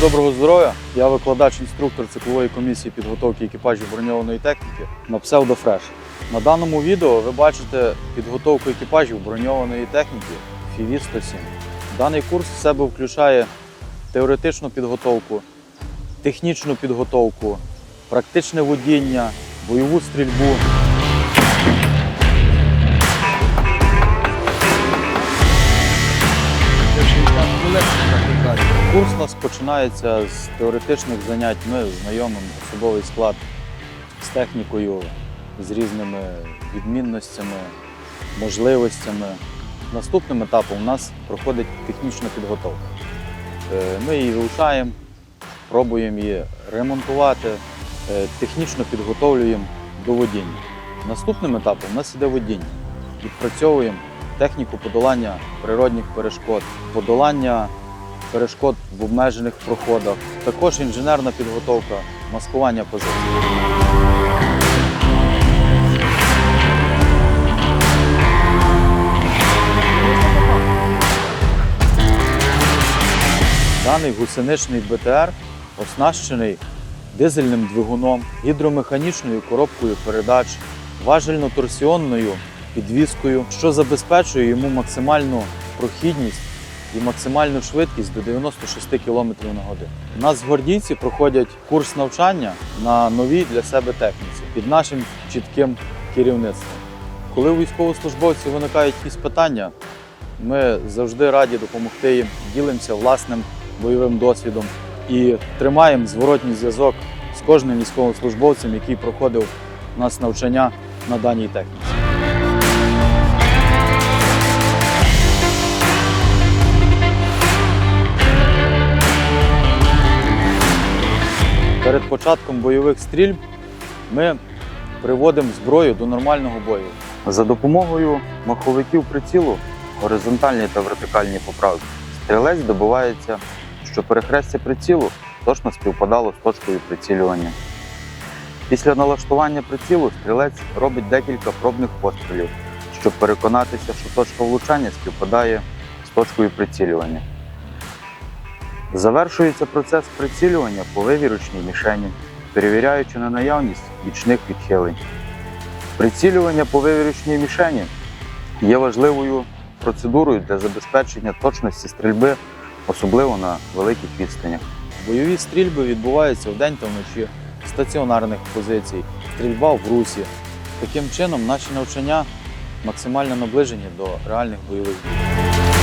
доброго здоров'я! Я викладач-інструктор циклової комісії підготовки екіпажів броньованої техніки на псевдофреш. На даному відео ви бачите підготовку екіпажів броньованої техніки FIVI 107. Даний курс в себе включає теоретичну підготовку, технічну підготовку, практичне водіння, бойову стрільбу. Курс у нас починається з теоретичних занять. Ми знайомимо особовий склад з технікою, з різними відмінностями, можливостями. Наступним етапом у нас проходить технічна підготовка. Е, Ми її вивчаємо, пробуємо її ремонтувати, е, технічно підготовлюємо до водіння. Наступним етапом у нас іде водіння. Відпрацьовуємо техніку подолання природних перешкод, подолання перешкод в обмежених проходах, також інженерна підготовка, маскування позицій. Даний гусеничний БТР оснащений дизельним двигуном, гідромеханічною коробкою передач, важельно-торсіонною підвіскою, що забезпечує йому максимальну прохідність і максимальну швидкість до 96 км на годину. У нас гвардійці проходять курс навчання на новій для себе техніці під нашим чітким керівництвом. Коли у військовослужбовців виникають якісь питання, ми завжди раді допомогти їм, ділимося власним бойовим досвідом і тримаємо зворотній зв'язок з кожним військовослужбовцем, який проходив у нас навчання на даній техніці. Перед початком бойових стрільб ми приводимо зброю до нормального бою. За допомогою маховиків прицілу горизонтальні та вертикальні поправки. Стрілець добувається, що перехрестя прицілу точно співпадало з точкою прицілювання. Після налаштування прицілу стрілець робить декілька пробних пострілів, щоб переконатися, що точка влучання співпадає з точкою прицілювання. Завершується процес прицілювання по вивірочній мішені, перевіряючи на наявність бічних відхилень. Прицілювання по вивірочній мішені є важливою процедурою для забезпечення точності стрільби, особливо на великих відстанях. Бойові стрільби відбуваються вдень та вночі стаціонарних позицій, стрільба в русі. Таким чином, наші навчання максимально наближені до реальних бойових дій.